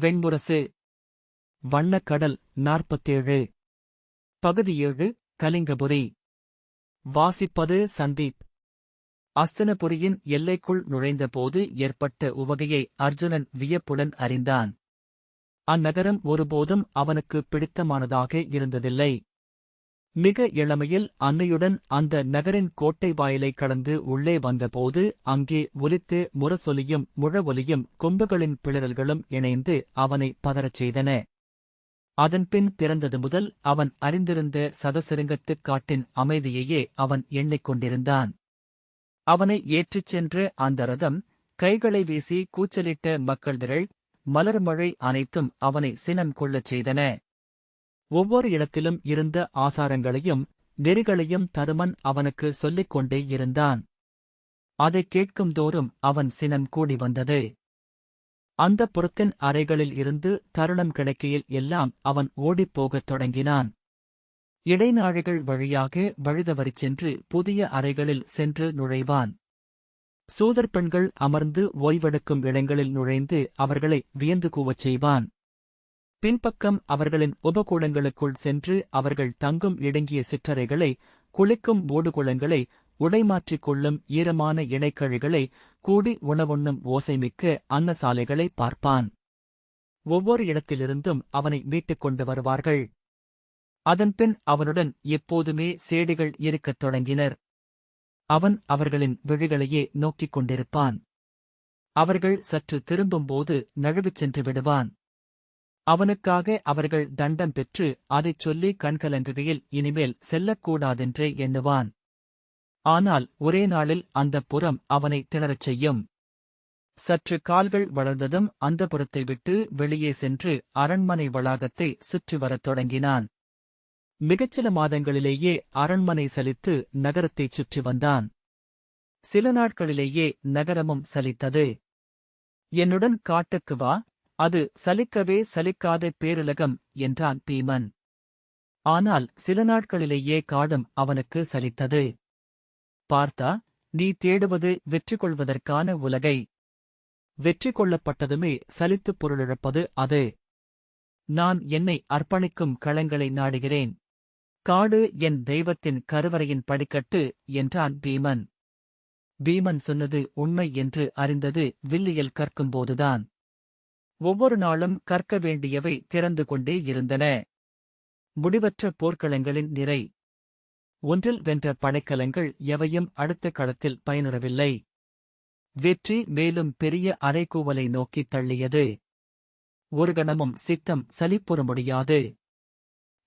வெண்முரசு வண்ணக்கடல் நாற்பத்தேழு. பகுதி ஏழு கலிங்கபுரி. வாசிப்பது சந்தீப். அஸ்தனபுரியின் எல்லைக்குள் நுழைந்தபோது ஏற்பட்ட உவகையை அர்ஜுனன் வியப்புடன் அறிந்தான். அந்நகரம் ஒருபோதும் அவனுக்கு பிடித்தமானதாக இருந்ததில்லை. மிக இளமையில் அன்னையுடன் அந்த நகரின் கோட்டை வாயிலை கடந்து உள்ளே வந்தபோது அங்கே ஒலித்து முரசொலியும் முழவொலியும் கொம்புகளின் பிளறல்களும் இணைந்து அவனை பதறச் செய்தன. அதன்பின் பிறந்தது முதல் அவன் அறிந்திருந்த சதசிருங்கத்துக் காட்டின் அமைதியையே அவன் எண்ணிக்கொண்டிருந்தான் அவனை ஏற்றிச் சென்ற அந்த ரதம் கைகளை வீசி கூச்சலிட்ட மக்கள் திரள் மலர்மழை அனைத்தும் அவனை சினம் கொள்ளச் செய்தன. ஒவ்வொரு இடத்திலும் இருந்த ஆசாரங்களையும் நெறிகளையும் தருமன் அவனுக்கு சொல்லிக் கொண்டே இருந்தான். அதைக் கேட்கும் தோறும் அவன் சினம் கூடி வந்தது. அந்த புறத்தின் அறைகளில் இருந்து தருணம் கிடைக்கையில் எல்லாம் அவன் ஓடிப்போகத் தொடங்கினான். இடைநாழிகள் வழியாக வழிதவறிச் சென்று புதிய அறைகளில் சென்று நுழைவான். சூதர் பெண்கள் அமர்ந்து ஓய்வெடுக்கும் இடங்களில் நுழைந்து அவர்களை வியந்து கூவச் செய்வான். பின்பக்கம் அவர்களின் உபகூடங்களுக்குள் சென்று அவர்கள் தங்கும் இடுங்கிய சிற்றறைகளை குளிக்கும் ஓடுகுளங்களை உடைமாற்றிக் கொள்ளும் ஈரமான இணைக்கழிகளை கூடி உணவுண்ணும் ஓசைமிக்க அன்னசாலைகளை பார்ப்பான். ஒவ்வொரு இடத்திலிருந்தும் அவனை மீட்டுக் கொண்டு வருவார்கள். அதன்பின் அவனுடன் எப்போதுமே சேடிகள் இருக்கத் தொடங்கினர். அவன் அவர்களின் விழிகளையே நோக்கிக் கொண்டிருப்பான். அவர்கள் சற்று திரும்பும்போது நழுவிச் சென்று விடுவான். அவனுக்காக அவர்கள் தண்டம் பெற்று அதைச் சொல்லி கண்கலங்குகையில் இனிமேல் செல்லக்கூடாதென்றே எண்ணுவான். ஆனால் ஒரே நாளில் அந்த புறம் அவனை திணறச் செய்யும். சற்று கால்கள் வளர்ந்ததும் அந்த புறத்தை விட்டு வெளியே சென்று அரண்மனை வளாகத்தை சுற்றி வரத் தொடங்கினான். மிகச்சில மாதங்களிலேயே அரண்மனை சலித்து நகரத்தைச் சுற்றி வந்தான். சில நாட்களிலேயே நகரமும் சலித்தது. என்னுடன் காட்டுக்கு வா அது சலிக்கவே சலிக்காத பேரிலகம் என்றான் பீமன் ஆனால் சில நாட்களிலேயே காடும் அவனுக்கு சலித்தது. பார்த்தா நீ தேடுவது வெற்றி கொள்வதற்கான உலகை. வெற்றி கொள்ளப்பட்டதுமே சலித்துப் பொருளிழப்பது அது. நான் என்னை அர்ப்பணிக்கும் களங்களை நாடுகிறேன். காடு என் தெய்வத்தின் கருவறையின் படிக்கட்டு என்றான் பீமன். பீமன் சொன்னது உண்மை என்று அறிந்தது வில்லியல் கற்கும்போதுதான். ஒவ்வொரு நாளும் கற்க வேண்டியவை திறந்து கொண்டே இருந்தன. முடிவற்ற போர்க்களங்களின் நிறை. ஒன்றில் வென்ற படைக்கலங்கள் எவையும் அடுத்த களத்தில் பயனுறவில்லை. வெற்றி மேலும் பெரிய அரைக்கூவலை நோக்கித் தள்ளியது. ஒரு கணமும் சித்தம் சலிப்புற முடியாது.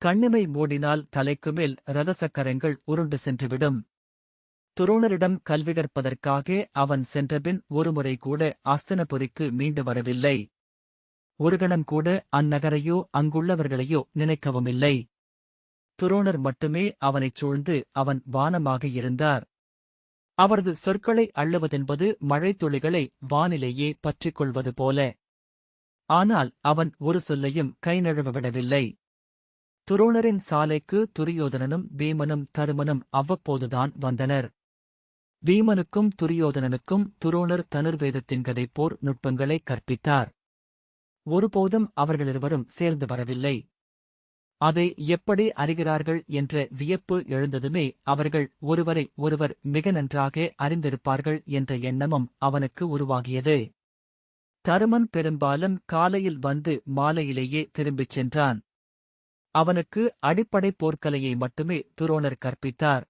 கண்ணிமை மூடினால் தலைக்கு மேல் ரதசக்கரங்கள் உருண்டு சென்றுவிடும். துரோணரிடம் கல்வி கற்பதற்காக அவன் சென்றபின் ஒருமுறை கூட அஸ்தனபுரிக்கு மீண்டு வரவில்லை. ஒருகணம் கூட அந்நகரையோ அங்குள்ளவர்களையோ நினைக்கவுமில்லை. துரோணர் மட்டுமே அவனைச் சூழ்ந்து அவன் வானமாக இருந்தார். அவரது சொற்களை அள்ளுவதென்பது மழைத்துளிகளை வானிலேயே பற்றிக் கொள்வது போல. ஆனால் அவன் ஒரு சொல்லையும் கை நழுவவிடவில்லை துரோணரின் சாலைக்கு துரியோதனனும் பீமனும் தருமனும் அவ்வப்போதுதான் வந்தனர். பீமனுக்கும் துரியோதனனுக்கும் துரோணர் தனுர்வேதத்தின் கதை போர் நுட்பங்களை கற்பித்தார். ஒருபோதும் அவர்களிருவரும் சேர்ந்து வரவில்லை. அதை எப்படி அறிகிறார்கள் என்ற வியப்பு எழுந்ததுமே அவர்கள் ஒருவரை ஒருவர் மிக நன்றாக அறிந்திருப்பார்கள் என்ற எண்ணமும் அவனுக்கு உருவாகியது. தருமன் பெரும்பாலும் காலையில் வந்து மாலையிலேயே திரும்பிச் சென்றான். அவனுக்கு அடிப்படை போர்க்கலையை மட்டுமே துரோணர் கற்பித்தார்.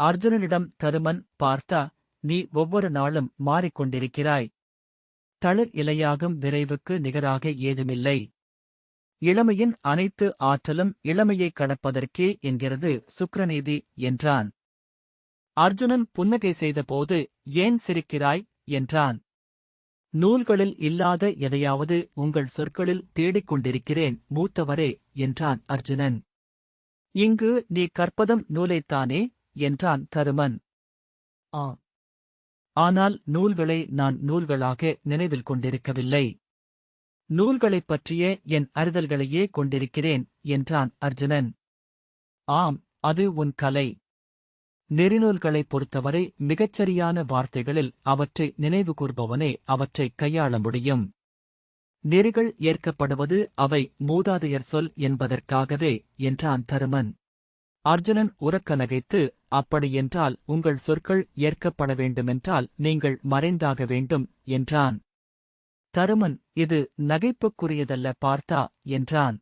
அர்ஜுனனிடம் தருமன் பார்த்தா நீ ஒவ்வொரு நாளும் மாறிக்கொண்டிருக்கிறாய். தளிர் இலையாகும் விரைவுக்கு நிகராக ஏதுமில்லை. இளமையின் அனைத்து ஆற்றலும் இளமையைக் கடப்பதற்கே என்கிறது சுக்ரநீதி என்றான். அர்ஜுனன் புன்னகை செய்தபோது ஏன் சிரிக்கிறாய்? என்றான். நூல்களில் இல்லாத எதையாவது உங்கள் சொற்களில் தேடிக் கொண்டிருக்கிறேன் மூத்தவரே என்றான் அர்ஜுனன். இங்கு நீ கற்பதம் நூலைத்தானே? என்றான் தருமன். ஆ ஆனால் நூல்களை நான் நூல்களாக நினைவில் கொண்டிருக்கவில்லை. நூல்களைப் பற்றிய என் அறிதல்களையே கொண்டிருக்கிறேன் என்றான் அர்ஜுனன். ஆம் அது உன் கலை. நெறிநூல்களைப் பொறுத்தவரை மிகச்சரியான வார்த்தைகளில் அவற்றை நினைவு கூர்பவனே அவற்றைக் கையாள முடியும். நெறிகள் ஏற்கப்படுவது அவை மூதாதையர் சொல் என்பதற்காகவே என்றான் தருமன். அர்ஜுனன் உறக்க நகைத்து அப்படியென்றால் உங்கள் சொற்கள் ஏற்கப்பட வேண்டுமென்றால் நீங்கள் மறைந்தாக வேண்டும் என்றான். தருமன் இது நகைப்புக்குரியதல்ல பார்த்தா என்றான்.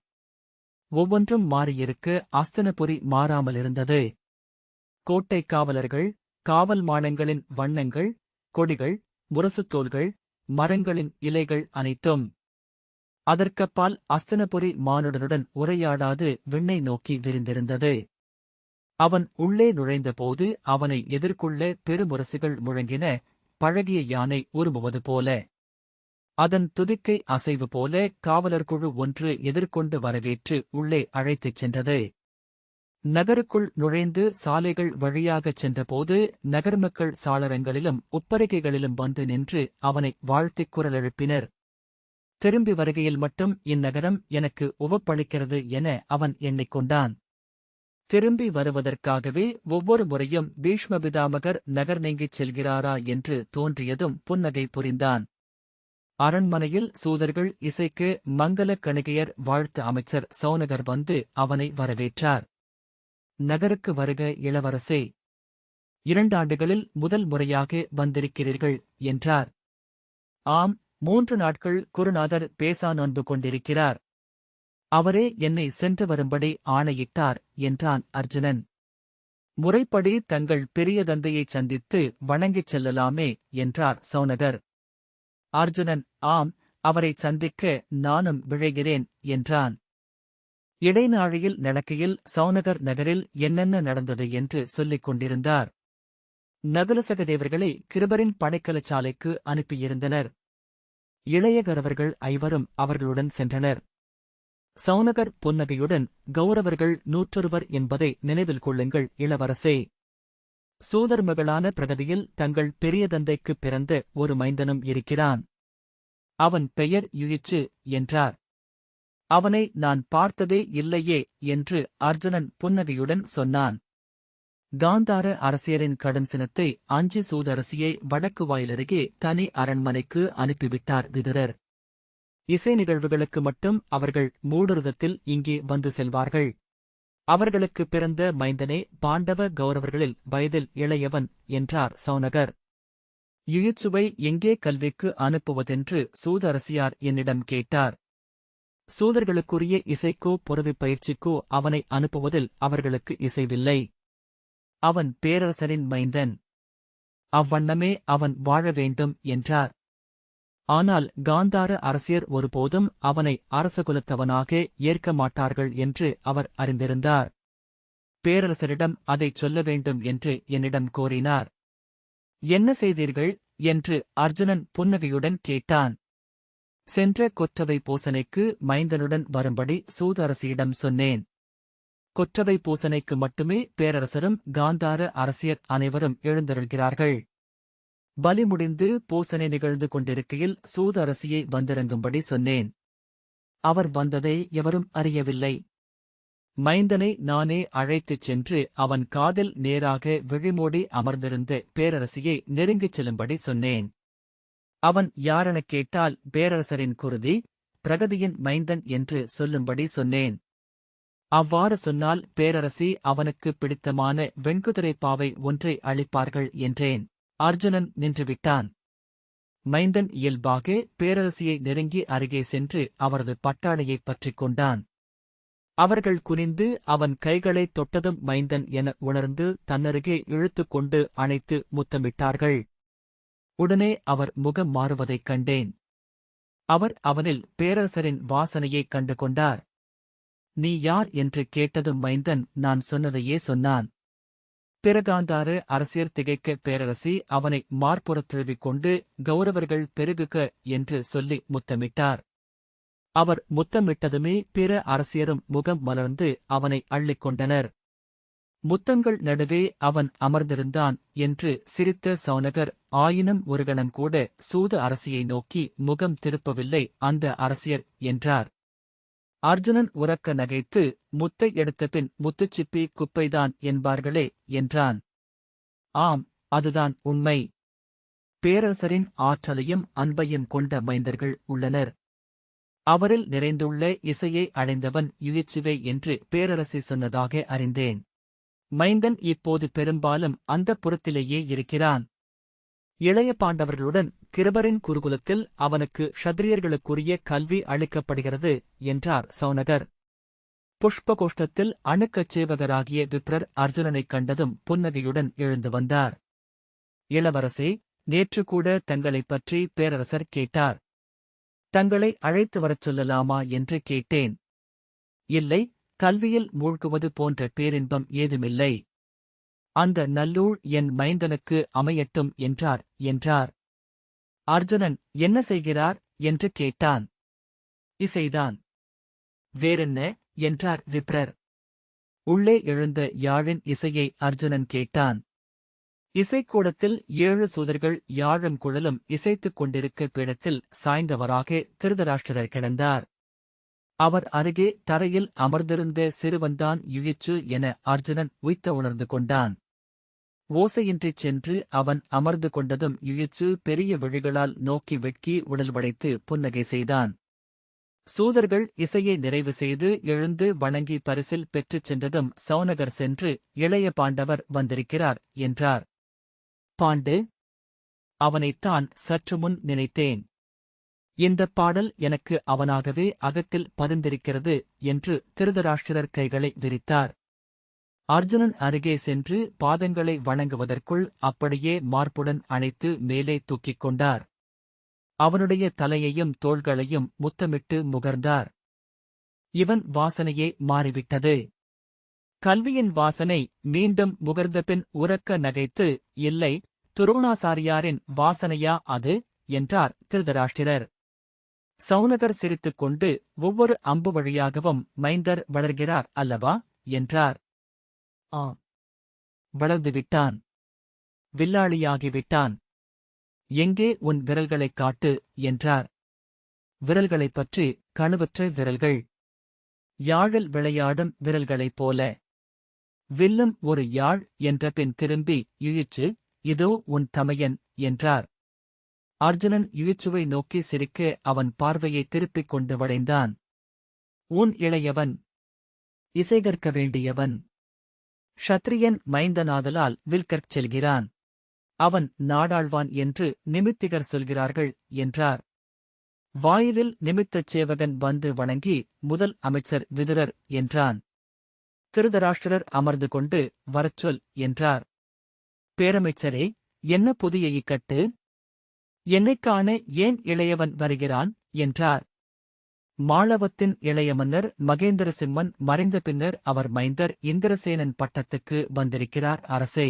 ஒவ்வொன்றும் மாறியிருக்க அஸ்தனபுரி மாறாமலிருந்தது. கோட்டை காவலர்கள் காவல் மானங்களின் வண்ணங்கள் கொடிகள் முரசுத்தோல்கள் மரங்களின் இலைகள் அனைத்தும். அதற்கப்பால் அஸ்தனபுரி மானுடனுடன் உரையாடாது விண்ணை நோக்கி விரிந்திருந்தது. அவன் உள்ளே நுழைந்தபோது அவனை எதிர்கொள்ள பெருமுரசுகள் முழங்கின பழகிய யானை உருமுவது போல. அதன் துதிக்கை அசைவு போல காவலர் குழு ஒன்று எதிர்கொண்டு வரவேற்று உள்ளே அழைத்துச் சென்றது. நகருக்குள் நுழைந்து சாலைகள் வழியாகச் சென்றபோது நகர்மக்கள் சாளரங்களிலும் உப்பரிகைகளிலும் வந்து நின்று அவனை வாழ்த்திக் குரல் எழுப்பினர். திரும்பி வருகையில் மட்டும் இந்நகரம் எனக்கு உவப்பளிக்கிறது என அவன் எண்ணிக்கொண்டான். திரும்பி வருவதற்காகவே ஒவ்வொரு முறையும் பீஷ்மபிதாமகர் நகர் நீங்கிச் செல்கிறாரா என்று தோன்றியதும் புன்னகை புரிந்தான். அரண்மனையில் சூதர்கள் இசைக்கு மங்கள கணிகையர் வாழ்த்து அமைச்சர் சௌனகர் வந்து அவனை வரவேற்றார். நகருக்கு வருக இளவரசே. இரண்டாண்டுகளில் முதல் முறையாக வந்திருக்கிறீர்கள் என்றார். ஆம் மூன்று நாட்கள் குருநாதர் பேசா நோன்பு கொண்டிருக்கிறார். அவரே என்னை சென்று வரும்படி ஆணையிட்டார் என்றான் அர்ஜுனன். முறைப்படி தங்கள் பெரிய தந்தையைச் சந்தித்து வணங்கிச் செல்லலாமே என்றார் சௌனகர். அர்ஜுனன் ஆம் அவரைச் சந்திக்க நானும் விழைகிறேன் என்றான். இடைநாழியில் நடக்கையில் சௌனகர் நகரில் என்னென்ன நடந்தது என்று சொல்லிக் கொண்டிருந்தார். நகுலசகதேவர்களை கிருபரின் படைக்கலச் சாலைக்கு அனுப்பியிருந்தனர். இளையகரவர்கள் ஐவரும் அவர்களுடன் சென்றனர். சௌனகர் புன்னகையுடன் கௌரவர்கள் நூற்றொருவர் என்பதை நினைவில் கொள்ளுங்கள் இளவரசே. சூதர்மகளான பிரகதியில் தங்கள் பெரிய தந்தைக்குப் பிறந்த ஒரு மைந்தனும் இருக்கிறான். அவன் பெயர் யுயிச்சு என்றார். அவனை நான் பார்த்ததே இல்லையே என்று அர்ஜுனன் புன்னகையுடன் சொன்னான். காந்தார அரசியரின் கடும் சினத்தை அஞ்சி சூதரசியை வடக்கு வாயிலருகே தனி அரண்மனைக்கு அனுப்பிவிட்டார் விதுரர். இசை நிகழ்வுகளுக்கு மட்டும் அவர்கள் மூடுருதத்தில் இங்கே வந்து செல்வார்கள். அவர்களுக்கு பிறந்த மைந்தனே பாண்டவ கௌரவர்களில் வயதில் இளையவன் என்றார் சௌனகர். இழிச்சுவை எங்கே கல்விக்கு அனுப்புவதென்று சூதரசியார் என்னிடம் கேட்டார். சூதர்களுக்குரிய இசைக்கோ பொறவிப் பயிற்சிக்கோ அவனை அனுப்புவதில் அவர்களுக்கு இசைவில்லை. அவன் பேரரசரின் மைந்தன். அவ்வண்ணமே அவன் வாழ வேண்டும் என்றார். ஆனால் காந்தார அரசியர் ஒருபோதும் அவனை அரசகுலத்தவனாக ஏற்க மாட்டார்கள் என்று அவர் அறிந்திருந்தார். பேரரசரிடம் அதைச் சொல்ல வேண்டும் என்று என்னிடம் கோரினார். என்ன செய்தீர்கள்? என்று அர்ஜுனன் புன்னகையுடன் கேட்டான். சென்ற கொற்றவை பூசனைக்கு மைந்தனுடன் வரும்படி சூதரசியிடம் சொன்னேன். கொற்றவை பூசனைக்கு மட்டுமே பேரரசரும் காந்தார அரசியர் அனைவரும் எழுந்தருள்கிறார்கள். பலி முடிந்து பூசனை நிகழ்ந்து கொண்டிருக்கையில் சூதரசியை வந்திறங்கும்படி சொன்னேன். அவர் வந்ததை எவரும் அறியவில்லை. மைந்தனை நானே அழைத்துச் சென்று அவன் காதில் நேராக விழிமூடி அமர்ந்திருந்த பேரரசியை நெருங்கிச் செல்லும்படி சொன்னேன். அவன் யாரெனக் கேட்டால் பேரரசரின் குருதி பிரகதியின் மைந்தன் என்று சொல்லும்படி சொன்னேன். அவ்வாறு சொன்னால் பேரரசி அவனுக்கு பிடித்தமான வெண்குதிரை பாவை ஒன்றை அளிப்பார்கள் என்றேன். அர்ஜுனன் நின்றுவிட்டான். மைந்தன் இயல்பாக பேரரசியை நெருங்கி அருகே சென்று அவரது பட்டாளையைப் பற்றிக் கொண்டான். அவர்கள் குனிந்து அவன் கைகளைத் தொட்டதும் மைந்தன் என உணர்ந்து தன்னருகே இழுத்துக் கொண்டு அணைத்து முத்தமிட்டார்கள். உடனே அவர் முகம் மாறுவதைக் கண்டேன். அவர் அவனில் பேரரசரின் வாசனையைக் கண்டு கொண்டார் நீ யார்? என்று கேட்டதும் மைந்தன் நான் சொன்னதையே சொன்னான். பிறகாந்தாறு அரசியர் திகைக்க பேரரசி அவனை மார்புறத் கொண்டு கௌரவர்கள் பெருகுக என்று சொல்லி முத்தமிட்டார். அவர் முத்தமிட்டதுமே பிற அரசியரும் முகம் மலர்ந்து அவனை அள்ளிக் கொண்டனர். முத்தங்கள் நடுவே அவன் அமர்ந்திருந்தான் என்று சிரித்த சௌனகர் ஆயினும் ஒருகணம் கூட சூத அரசியை நோக்கி முகம் திருப்பவில்லை அந்த அரசியர் என்றார். அர்ஜுனன் உறக்க நகைத்து முத்தை எடுத்தபின் முத்துச்சிப்பி குப்பைதான் என்பார்களே என்றான். ஆம் அதுதான் உண்மை. பேரரசரின் ஆற்றலையும் அன்பையும் கொண்ட மைந்தர்கள் உள்ளனர். அவரில் நிறைந்துள்ள இசையை அடைந்தவன் யுயிச்சுவே என்று பேரரசி சொன்னதாக அறிந்தேன். மைந்தன் இப்போது பெரும்பாலும் அந்த புறத்திலேயே இருக்கிறான். இளைய பாண்டவர்களுடன் கிருபரின் குருகுலத்தில் அவனுக்கு ஷத்திரியர்களுக்குரிய கல்வி அளிக்கப்படுகிறது என்றார் சௌனகர். புஷ்பகோஷ்டத்தில் அணுக்கச் சேவகராகிய விப்ரர் அர்ஜுனனைக் கண்டதும் புன்னகையுடன் எழுந்து வந்தார். இளவரசே நேற்று கூட தங்களைப் பற்றி பேரரசர் கேட்டார். தங்களை அழைத்து வரச் சொல்லலாமா என்று கேட்டேன். இல்லை கல்வியில் மூழ்குவது போன்ற பேரின்பம் ஏதுமில்லை. அந்த நல்லூழ் என் மைந்தனுக்கு அமையட்டும் என்றார். என்றார். அர்ஜுனன் என்ன செய்கிறார்? என்று கேட்டான். இசைதான். வேறென்ன? என்றார் விப்ரர். உள்ளே எழுந்த யாழின் இசையை அர்ஜுனன் கேட்டான். இசைக்கூடத்தில் ஏழு சூதர்கள் யாழும் குழலும் இசைத்துக் கொண்டிருக்க பீடத்தில் சாய்ந்தவராக திருதராஷ்டிரர் கிடந்தார். அவர் அருகே தரையில் அமர்ந்திருந்த சிறுவன்தான் இழிச்சு என அர்ஜுனன் உய்த்த உணர்ந்து கொண்டான். ஓசையின்றிச் சென்று அவன் அமர்ந்து கொண்டதும் இழிச்சு பெரிய விழிகளால் நோக்கி வெட்கி உடல் உடைத்து புன்னகை செய்தான். சூதர்கள் இசையை நிறைவு செய்து எழுந்து வணங்கி பரிசில் பெற்றுச் சென்றதும் சௌனகர் சென்று இளைய பாண்டவர் வந்திருக்கிறார் என்றார். பாண்டு அவனைத்தான் சற்று முன் நினைத்தேன். இந்தப் பாடல் எனக்கு அவனாகவே அகத்தில் பதிந்திருக்கிறது என்று திருதராஷ்டிரர் கைகளை விரித்தார். அர்ஜுனன் அருகே சென்று பாதங்களை வணங்குவதற்குள் அப்படியே மார்புடன் அணைத்து மேலே தூக்கிக் கொண்டார். அவனுடைய தலையையும் தோள்களையும் முத்தமிட்டு முகர்ந்தார். இவன் வாசனையே மாறிவிட்டது. கல்வியின் வாசனை மீண்டும் முகர்ந்தபின் உறக்க நகைத்து இல்லை துரோணாசாரியாரின் வாசனையா அது? என்றார் திருதராஷ்டிரர். சௌனகர் சிரித்துக் கொண்டு ஒவ்வொரு அம்பு வழியாகவும் மைந்தர் வளர்கிறார் அல்லவா? என்றார். ஆம். வளர்ந்துவிட்டான். வில்லாளியாகிவிட்டான். எங்கே உன் விரல்களைக் காட்டு? என்றார். விரல்களைப் பற்றி கணுவற்ற விரல்கள். யாழில் விளையாடும் விரல்களைப் போல. வில்லும் ஒரு யாழ் என்ற பின் திரும்பி இழிச்சு இதோ உன் தமையன்! என்றார். அர்ஜுனன் இழிச்சுவை நோக்கி சிரிக்க அவன் பார்வையை திருப்பிக் கொண்டு வளைந்தான். உன் இளையவன்! இசைகற்க வேண்டியவன்! ஷத்ரியன் மைந்தநாதலால் வில்கர்க் செல்கிறான். அவன் நாடாழ்வான் என்று நிமித்திகர் சொல்கிறார்கள் என்றார். வாயிலில் நிமித்தச் சேவகன் வந்து வணங்கி முதல் அமைச்சர் விதுரர் என்றான். திருதராஷ்டிரர் அமர்ந்து கொண்டு வரச்சொல் என்றார். பேரமைச்சரே என்ன புதிய இக்கட்டு? என்னைக்கான ஏன் இளையவன் வருகிறான்? என்றார். மாளவத்தின் இளைய மன்னர் மகேந்திர சிம்மன் மறைந்த பின்னர் அவர் மைந்தர் இந்திரசேனன் பட்டத்துக்கு வந்திருக்கிறார் அரசே.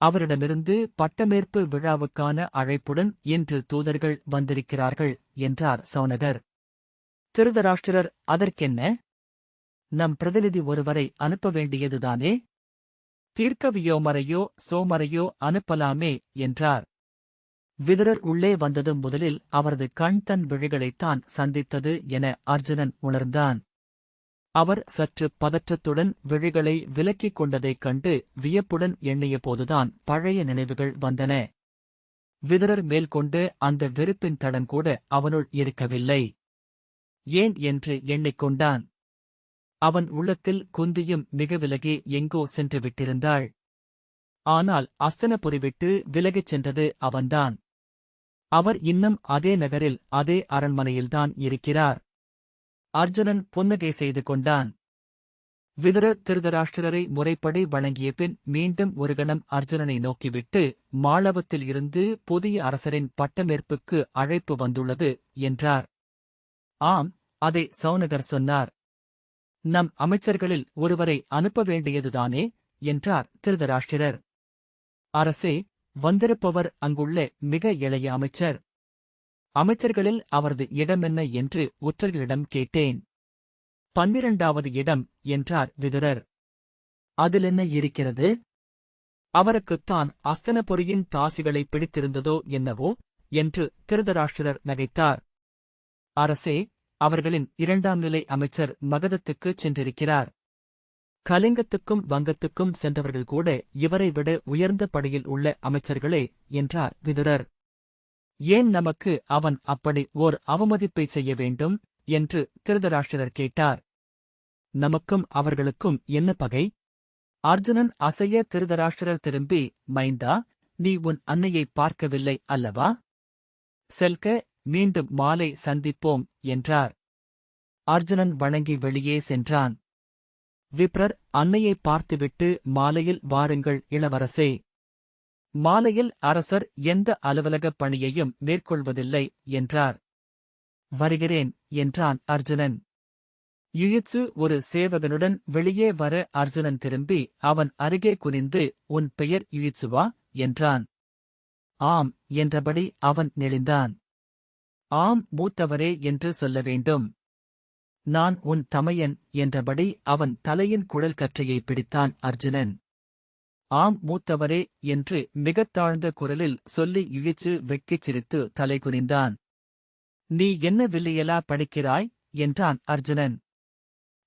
அவரிடமிருந்து பட்டமேற்பு விழாவுக்கான அழைப்புடன் இன்று தூதர்கள் வந்திருக்கிறார்கள் என்றார் சௌனகர் திருதராஷ்டிரர் அதற்கென்ன? நம் பிரதிநிதி ஒருவரை அனுப்ப வேண்டியதுதானே? தீர்க்கவியோமரையோ சோமரையோ அனுப்பலாமே என்றார். விதுரர் உள்ளே வந்ததும் முதலில் அவரது கண் தன் விழிகளைத்தான் சந்தித்தது என அர்ஜுனன் உணர்ந்தான். அவர் சற்று பதற்றத்துடன் விழிகளை விலக்கிக் கொண்டதைக் கண்டு வியப்புடன் எண்ணிய போதுதான் பழைய நினைவுகள் வந்தன. விதுரர் மேல் கொண்டு அந்த வெறுப்பின் தடம் கூட அவனுள் இருக்கவில்லை. ஏன்? என்று எண்ணிக்கொண்டான் அவன் உள்ளத்தில் குந்தியும் மிக விலகி எங்கோ சென்று விட்டிருந்தாள். ஆனால் அஸ்தனபுரி விட்டு விலகிச் சென்றது அவன்தான். அவர் இன்னும் அதே நகரில் அதே அரண்மனையில்தான் இருக்கிறார். அர்ஜுனன் புன்னகை செய்து கொண்டான். விதுர திருதராஷ்டிரரை முறைப்படி வணங்கிய பின் மீண்டும் ஒரு கணம் அர்ஜுனனை நோக்கிவிட்டு மாளவத்தில் இருந்து புதிய அரசரின் பட்டமேற்புக்கு அழைப்பு வந்துள்ளது என்றார். ஆம் அதை சௌனகர் சொன்னார். நம் அமைச்சர்களில் ஒருவரை அனுப்ப வேண்டியதுதானே என்றார் திருதராஷ்டிரர். அரசே வந்திருப்பவர் அங்குள்ள மிக இளைய அமைச்சர். அமைச்சர்களில் அவரது இடமென்ன என்று உற்றர்களிடம் கேட்டேன். பன்னிரண்டாவது இடம் என்றார் விதுரர். அதிலென்ன இருக்கிறது? அவருக்குத்தான் அஸ்தனபுரியின் தாசிகளை பிடித்திருந்ததோ என்னவோ என்று திருதராஷ்டிரர் நகைத்தார். அரசே அவர்களின் இரண்டாம் நிலை அமைச்சர் மகதத்துக்குச் சென்றிருக்கிறார். கலிங்கத்துக்கும் வங்கத்துக்கும் சென்றவர்கள் கூட இவரை விட உயர்ந்த படையில் உள்ள அமைச்சர்களே என்றார் விதுரர். ஏன் நமக்கு அவன் அப்படி ஓர் அவமதிப்பை செய்ய வேண்டும் என்று திருதராஷ்டிரர் கேட்டார். நமக்கும் அவர்களுக்கும் என்ன பகை? அர்ஜுனன் அசைய திருதராஷ்டிரர் திரும்பி மைந்தா நீ உன் அன்னையை பார்க்கவில்லை அல்லவா? செல்க மீண்டும் மாலை சந்திப்போம் என்றார். அர்ஜுனன் வணங்கி வெளியே சென்றான். விப்ரர் அன்னையை பார்த்துவிட்டு மாலையில் வாருங்கள் இளவரசே. மாலையில் அரசர் எந்த அலுவலகப் பணியையும் மேற்கொள்வதில்லை என்றார். வருகிறேன் என்றான் அர்ஜுனன். யுயிட்சு ஒரு சேவகனுடன் வெளியே வர அர்ஜுனன் திரும்பி அவன் அருகே குனிந்து உன் பெயர் யுயிட்சுவா என்றான். ஆம் என்றபடி அவன் நெளிந்தான். ஆம் மூத்தவரே என்று சொல்ல வேண்டும். நான் உன் தமையன் என்றபடி அவன் தலையின் குழல் கற்றையை பிடித்தான் அர்ஜுனன். ஆம் மூத்தவரே என்று மிகத் தாழ்ந்த குரலில் சொல்லி இழிச்சு வெட்கிச் சிரித்து தலை குனிந்தான். நீ என்ன வில்லையலா படிக்கிறாய்? என்றான் அர்ஜுனன்.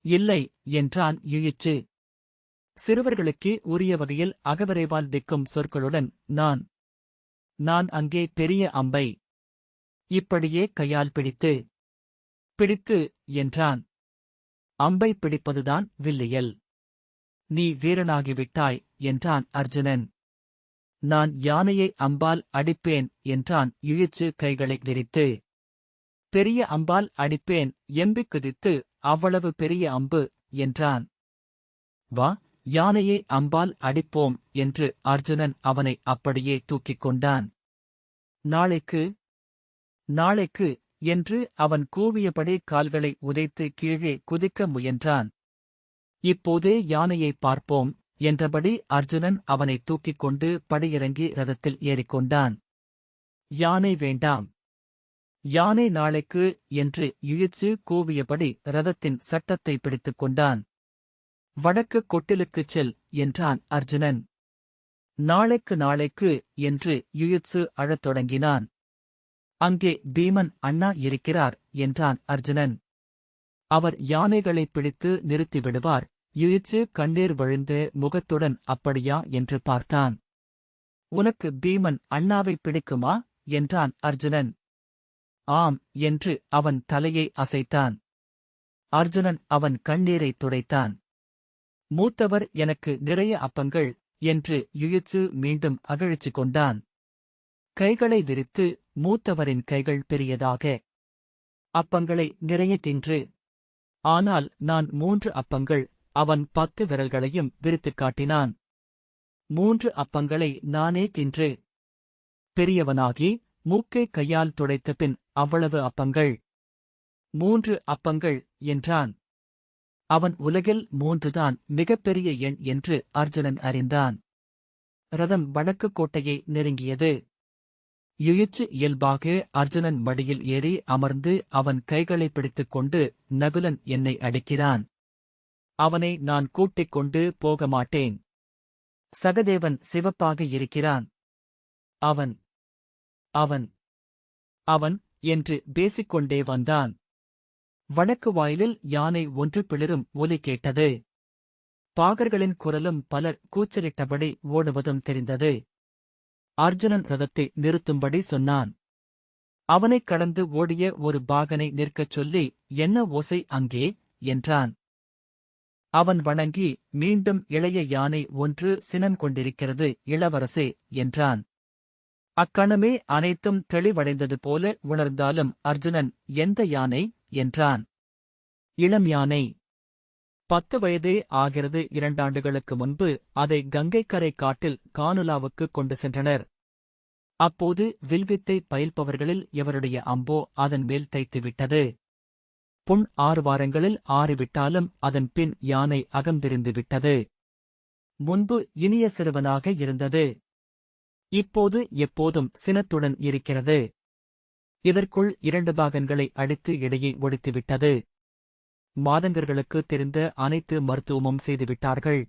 இல்லை என்றான் இழிச்சு. சிறுவர்களுக்கு உரிய வகையில் அகவரைவால் திக்கும் சொற்களுடன் நான் நான் அங்கே பெரிய அம்பை. இப்படியே கையால் பிடித்து பிடித்து என்றான். அம்பை பிடிப்பதுதான் வில்லியல். நீ வீரனாகிவிட்டாய் என்றான் அர்ஜுனன். நான் யானையை அம்பால் அடிப்பேன் என்றான் இழிச்சு கைகளை விரித்து. பெரிய அம்பால் அடிப்பேன் எம்பிக் குதித்து அவ்வளவு பெரிய அம்பு என்றான். வா யானையை அம்பால் அடிப்போம் என்று அர்ஜுனன் அவனை அப்படியே தூக்கிக் கொண்டான். நாளைக்கு நாளைக்கு என்று அவன் கூவியபடி கால்களை உதைத்து கீழே குதிக்க முயன்றான். இப்போதே யானையை பார்ப்போம் என்றபடி அர்ஜுனன் அவனை தூக்கிக் கொண்டு படியிறங்கி ரதத்தில் ஏறிக்கொண்டான். யானை வேண்டாம். யானை நாளைக்கு என்று இழுச்சு கூவியபடி ரதத்தின் சட்டத்தை பிடித்துக் கொண்டான். வடக்கு கொட்டிலுக்குச் செல் என்றான் அர்ஜுனன். நாளைக்கு நாளைக்கு என்று இழிச்சு அழத் தொடங்கினான். அங்கே பீமன் அண்ணா இருக்கிறார் என்றான் அர்ஜுனன். அவர் யானைகளை பிடித்து நிறுத்திவிடுவார் இழிச்சு கண்ணீர் வழிந்த முகத்துடன் அப்படியா என்று பார்த்தான். உனக்கு பீமன் அண்ணாவை பிடிக்குமா? என்றான் அர்ஜுனன். ஆம் என்று அவன் தலையை அசைத்தான். அர்ஜுனன் அவன் கண்ணீரை துடைத்தான். மூத்தவர் எனக்கு நிறைய அப்பங்கள் என்று யுயிச்சு மீண்டும் அகழிச்சு கொண்டான். கைகளை விரித்து மூத்தவரின் கைகள் பெரியதாக. அப்பங்களை நிறைய தின்று. ஆனால் நான் மூன்று அப்பங்கள் அவன் பத்து விரல்களையும் விரித்துக் காட்டினான். மூன்று அப்பங்களை நானே தின்று. பெரியவனாகி மூக்கை கையால் துடைத்த பின் அவ்வளவு அப்பங்கள். மூன்று அப்பங்கள் என்றான். அவன் உலகில் மூன்றுதான் மிகப்பெரிய எண் என்று அர்ஜுனன் அறிந்தான். ரதம் வடக்கு கோட்டையை நெருங்கியது. யுயிற்று இயல்பாக அர்ஜுனன் மடியில் ஏறி அமர்ந்து அவன் கைகளை பிடித்துக் கொண்டு நகுலன் என்னை அடிக்கிறான். அவனை நான் கூட்டிக் கொண்டு போக மாட்டேன். சகதேவன் சிவப்பாக இருக்கிறான். அவன் அவன் அவன் என்று பேசிக்கொண்டே வந்தான். வடக்கு வாயிலில் யானை ஒன்று பிளிரும் ஒலி கேட்டது. பாகர்களின் குரலும் பலர் கூச்சலிட்டபடி ஓடுவதும் தெரிந்தது. அர்ஜுனன் ரதத்தை நிறுத்தும்படி சொன்னான். அவனைக் கடந்து ஓடிய ஒரு பாகனை நிற்கச் சொல்லி என்ன ஓசை அங்கே? என்றான். அவன் வணங்கி மீண்டும் இளைய யானை ஒன்று சினம் கொண்டிருக்கிறது இளவரசே என்றான். அக்கணமே அனைத்தும் தெளிவடைந்தது போல உணர்ந்தாலும் அர்ஜுனன் எந்த யானை? என்றான். இளம் யானை பத்து வயதே ஆகிறது இரண்டாண்டுகளுக்கு முன்பு அதை கங்கைக்கரை காட்டில் கானுலாவுக்கு கொண்டு சென்றனர். அப்போது வில்வித்தை பயில்பவர்களில் இவருடைய அம்போ அதன் மேல் தைத்துவிட்டது. புண் ஆறு வாரங்களில் ஆறிவிட்டாலும் அதன் பின் யானை அகந்திருந்து விட்டது. முன்பு இனிய சிறுவனாக இருந்தது. இப்போது எப்போதும் சினத்துடன் இருக்கிறது. இதற்குள் இரண்டு பாகன்களை அடித்து இடையே ஒடித்துவிட்டது. மாதங்கர்களுக்கு தெரிந்த அனைத்து மருத்துவமும் செய்துவிட்டார்கள்.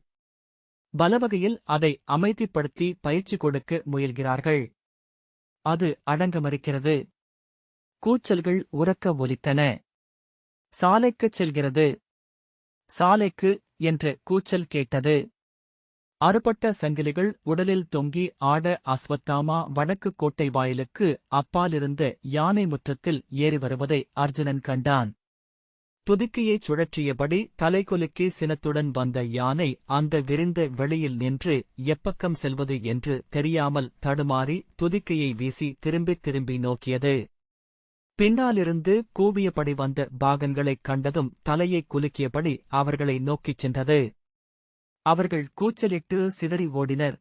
பலவகையில் அதை அமைதிப்படுத்தி பயிற்சி கொடுக்க முயல்கிறார்கள். அது அடங்க மறுக்கிறது கூச்சல்கள் உறக்க ஒலித்தன. சாலைக்குச் செல்கிறது. சாலைக்கு என்ற கூச்சல் கேட்டது. அறுபட்ட சங்கிலிகள் உடலில் தொங்கி ஆட அஸ்வத்தாமா வடக்கு கோட்டை வாயிலுக்கு அப்பாலிருந்த யானை முற்றத்தில் ஏறி வருவதை அர்ஜுனன் கண்டான். துதிக்கையைச் சுழற்றியபடி தலைகொலுக்கி சினத்துடன் வந்த யானை அந்த விரிந்த வெளியில் நின்று எப்பக்கம் செல்வது என்று தெரியாமல் தடுமாறி துதிக்கையை வீசி திரும்பித் திரும்பி நோக்கியது. பின்னாலிருந்து கூவியபடி வந்த பாகன்களைக் கண்டதும் தலையைக் குலுக்கியபடி அவர்களை நோக்கிச் சென்றது. அவர்கள் கூச்சலிட்டு சிதறி ஓடினர்.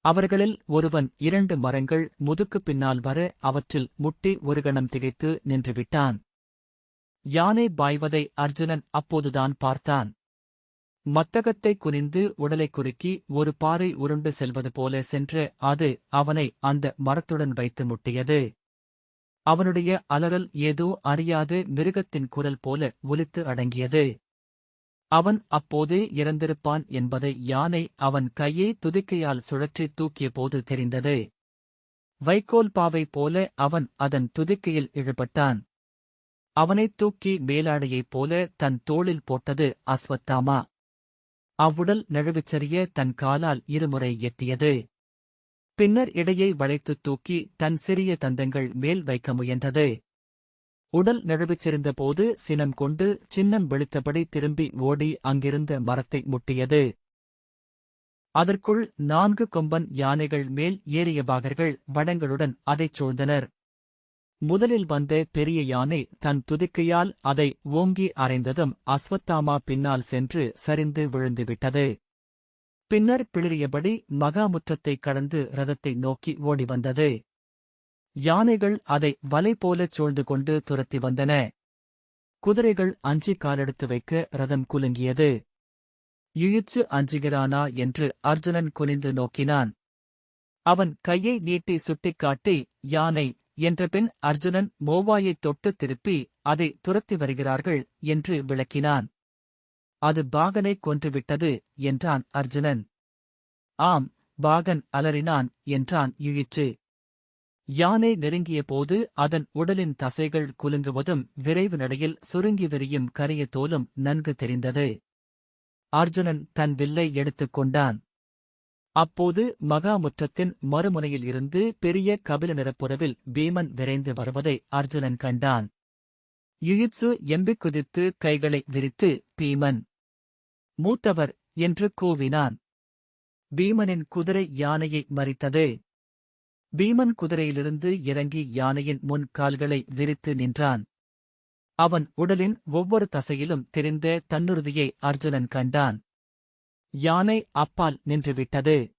அவர்களில் ஒருவன் இரண்டு மரங்கள் முதுக்குப் பின்னால் வர அவற்றில் முட்டி ஒரு கணம் திகைத்து நின்றுவிட்டான். யானை பாய்வதை அர்ஜுனன் அப்போதுதான் பார்த்தான். மத்தகத்தை குனிந்து உடலைக் குறுக்கி ஒரு பாறை உருண்டு செல்வது போல சென்று அது அவனை அந்த மரத்துடன் வைத்து முட்டியது. அவனுடைய அலறல் ஏதோ அறியாது மிருகத்தின் குரல் போல ஒலித்து அடங்கியது. அவன் அப்போதே இறந்திருப்பான் என்பதை யானை அவன் கையை துதிக்கையால் சுழற்றி தூக்கியபோது தெரிந்தது. வைக்கோல் பாவை போல அவன் அதன் துதிக்கையில் இழுபட்டான். அவனைத் தூக்கி மேலாடையைப் போல தன் தோளில் போட்டது அஸ்வத்தாமா? அவ்வுடல் நழுவிச்சரிய தன் காலால் இருமுறை எத்தியது பின்னர் இடையை வளைத்துத் தூக்கி தன் சிறிய தந்தங்கள் மேல் வைக்க முயன்றது. உடல் நழுவிச்சிருந்தபோது சினம் கொண்டு சின்னம் வெளுத்தபடி திரும்பி ஓடி அங்கிருந்த மரத்தை முட்டியது. அதற்குள் நான்கு கொம்பன் யானைகள் மேல் ஏறிய பாகர்கள் வடங்களுடன் அதைச் சூழ்ந்தனர். முதலில் வந்த பெரிய யானை தன் துதிக்கையால் அதை ஓங்கி அறைந்ததும் அஸ்வத்தாமா பின்னால் சென்று சரிந்து விழுந்துவிட்டது. பின்னர் பிளிரியபடி மகாமுற்றத்தை கடந்து ரதத்தை நோக்கி ஓடி வந்தது யானைகள் அதை வலை போலச் சூழ்ந்து கொண்டு துரத்தி வந்தன. குதிரைகள் அஞ்சி காலெடுத்து வைக்க ரதம் குலுங்கியது. இழுச்சு அஞ்சுகிறானா என்று அர்ஜுனன் குனிந்து நோக்கினான். அவன் கையை நீட்டி சுட்டிக்காட்டி யானை என்றபின் அர்ஜுனன் மோவாயைத் தொட்டு திருப்பி அதை துரத்தி வருகிறார்கள் என்று விளக்கினான். அது பாகனை கொன்றுவிட்டது என்றான் அர்ஜுனன். ஆம் பாகன் அலறினான் என்றான் யுயிற்று. யானை நெருங்கிய போது அதன் உடலின் தசைகள் குலுங்குவதும் விரைவு நடையில் சுருங்கி விரியும் கரிய தோலும் நன்கு தெரிந்தது. அர்ஜுனன் தன் வில்லை எடுத்துக் கொண்டான். அப்போது மகாமுத்தத்தின் மறுமுனையில் இருந்து பெரிய கபில நிறப்புறவில் பீமன் விரைந்து வருவதை அர்ஜுனன் கண்டான். யுயித்சு எம்பிக் குதித்து கைகளை விரித்து பீமன்! மூத்தவர்! என்று கூவினான். பீமனின் குதிரை யானையை மறித்தது. பீமன் குதிரையிலிருந்து இறங்கி யானையின் முன் கால்களை விரித்து நின்றான். அவன் உடலின் ஒவ்வொரு தசையிலும் தெரிந்த தன்னுறுதியை அர்ஜுனன் கண்டான். யானை அப்பால் நின்றுவிட்டது.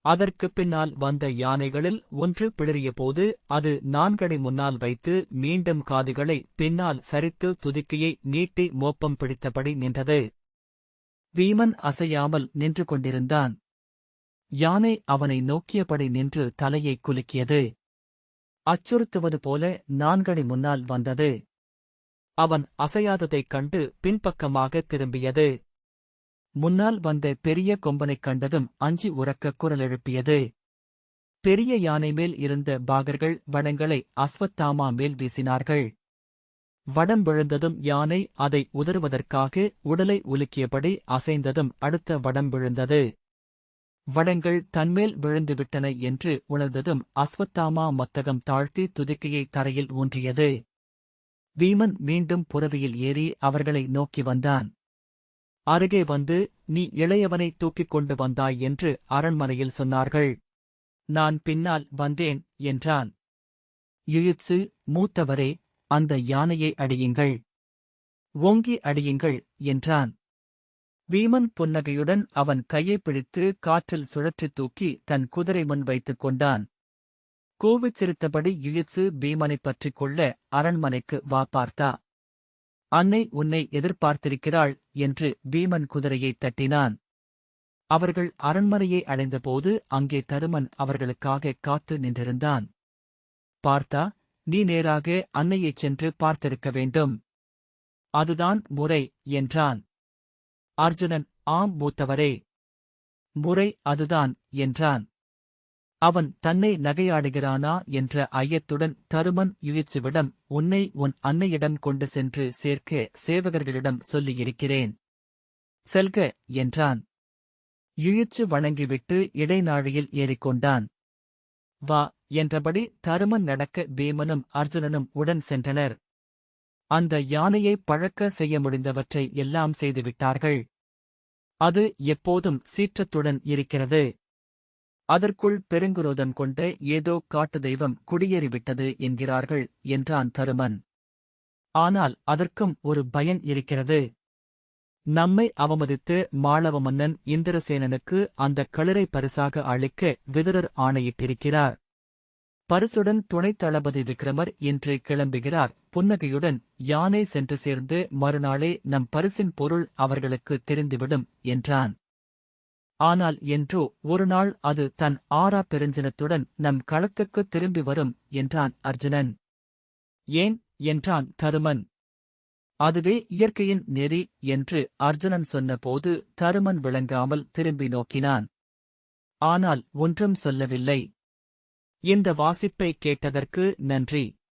அதற்குப் பின்னால் வந்த யானைகளில் ஒன்று பிளறியபோது அது நான்கடை முன்னால் வைத்து மீண்டும் காதுகளை பின்னால் சரித்து துதிக்கையை நீட்டி மோப்பம் பிடித்தபடி நின்றது. வீமன் அசையாமல் நின்று கொண்டிருந்தான். யானை அவனை நோக்கியபடி நின்று தலையை குலுக்கியது. அச்சுறுத்துவது போல நான்கடி முன்னால் வந்தது. அவன் அசையாததைக் கண்டு பின்பக்கமாக திரும்பியது. முன்னால் வந்த பெரிய கொம்பனைக் கண்டதும் அஞ்சி உறக்க குரல் எழுப்பியது. பெரிய யானை மேல் இருந்த பாகர்கள் வடங்களை அஸ்வத்தாமா மேல் வீசினார்கள். வடம் விழுந்ததும் யானை அதை உதறுவதற்காக உடலை உலுக்கியபடி அசைந்ததும் அடுத்த வடம் விழுந்தது. வடங்கள் தன்மேல் விழுந்துவிட்டன என்று உணர்ந்ததும் அஸ்வத்தாமா மத்தகம் தாழ்த்தி துதிக்கையை தரையில் ஊன்றியது. வீமன் மீண்டும் புறவியில் ஏறி அவர்களை நோக்கி வந்தான். அருகே வந்து நீ இளையவனை தூக்கிக் கொண்டு வந்தாய் என்று அரண்மனையில் சொன்னார்கள். நான் பின்னால் வந்தேன் என்றான். இழுச்சு மூத்தவரே அந்த யானையை அடியுங்கள். ஓங்கி அடியுங்கள் என்றான். வீமன் புன்னகையுடன் அவன் கையை பிடித்து காற்றில் சுழற்றித் தூக்கி தன் குதிரை முன் வைத்துக் கொண்டான். கூவிச் சிரித்தபடி இழுச்சு பீமனைப் பற்றிக் கொள்ள அரண்மனைக்கு வா பார்த்தா. அன்னை உன்னை எதிர்பார்த்திருக்கிறாள் என்று பீமன் குதிரையைத் தட்டினான். அவர்கள் அரண்மனையை அடைந்தபோது அங்கே தருமன் அவர்களுக்காக காத்து நின்றிருந்தான். பார்த்தா நீ நேராக அன்னையைச் சென்று பார்த்திருக்க வேண்டும். அதுதான் முறை என்றான். அர்ஜுனன் ஆம் மூத்தவரே. முறை அதுதான் என்றான். அவன் தன்னை நகையாடுகிறானா என்ற ஐயத்துடன் தருமன் யுயிச்சுவிடம் உன்னை உன் அன்னையிடம் கொண்டு சென்று சேர்க்க சேவகர்களிடம் சொல்லியிருக்கிறேன். செல்க என்றான். யுயிச்சு வணங்கிவிட்டு இடைநாழியில் ஏறிக்கொண்டான். வா என்றபடி தருமன் நடக்க பீமனும் அர்ஜுனனும் உடன் சென்றனர். அந்த யானையை பழக்க செய்ய முடிந்தவற்றை எல்லாம் செய்துவிட்டார்கள். அது எப்போதும் சீற்றத்துடன் இருக்கிறது. அதற்குள் பெருங்குரோதம் கொண்ட ஏதோ காட்டு தெய்வம் குடியேறிவிட்டது என்கிறார்கள் என்றான் தருமன். ஆனால் அதற்கும் ஒரு பயன் இருக்கிறது. நம்மை அவமதித்து மாளவ மன்னன் இந்திரசேனனுக்கு அந்த களிரை பரிசாக அளிக்க விதுரர் ஆணையிட்டிருக்கிறார். பரிசுடன் துணைத் தளபதி விக்ரமர் இன்று கிளம்புகிறார். புன்னகையுடன் யானை சென்று சேர்ந்து மறுநாளே நம் பரிசின் பொருள் அவர்களுக்கு தெரிந்துவிடும் என்றான். ஆனால் என்றோ ஒருநாள் அது தன் ஆறா பெருஞ்சினத்துடன் நம் களத்துக்கு திரும்பி வரும் என்றான் அர்ஜுனன். ஏன்? என்றான் தருமன். அதுவே இயற்கையின் நெறி என்று அர்ஜுனன் சொன்னபோது தருமன் விளங்காமல் திரும்பி நோக்கினான். ஆனால் ஒன்றும் சொல்லவில்லை. இந்த வாசிப்பை கேட்டதற்கு நன்றி.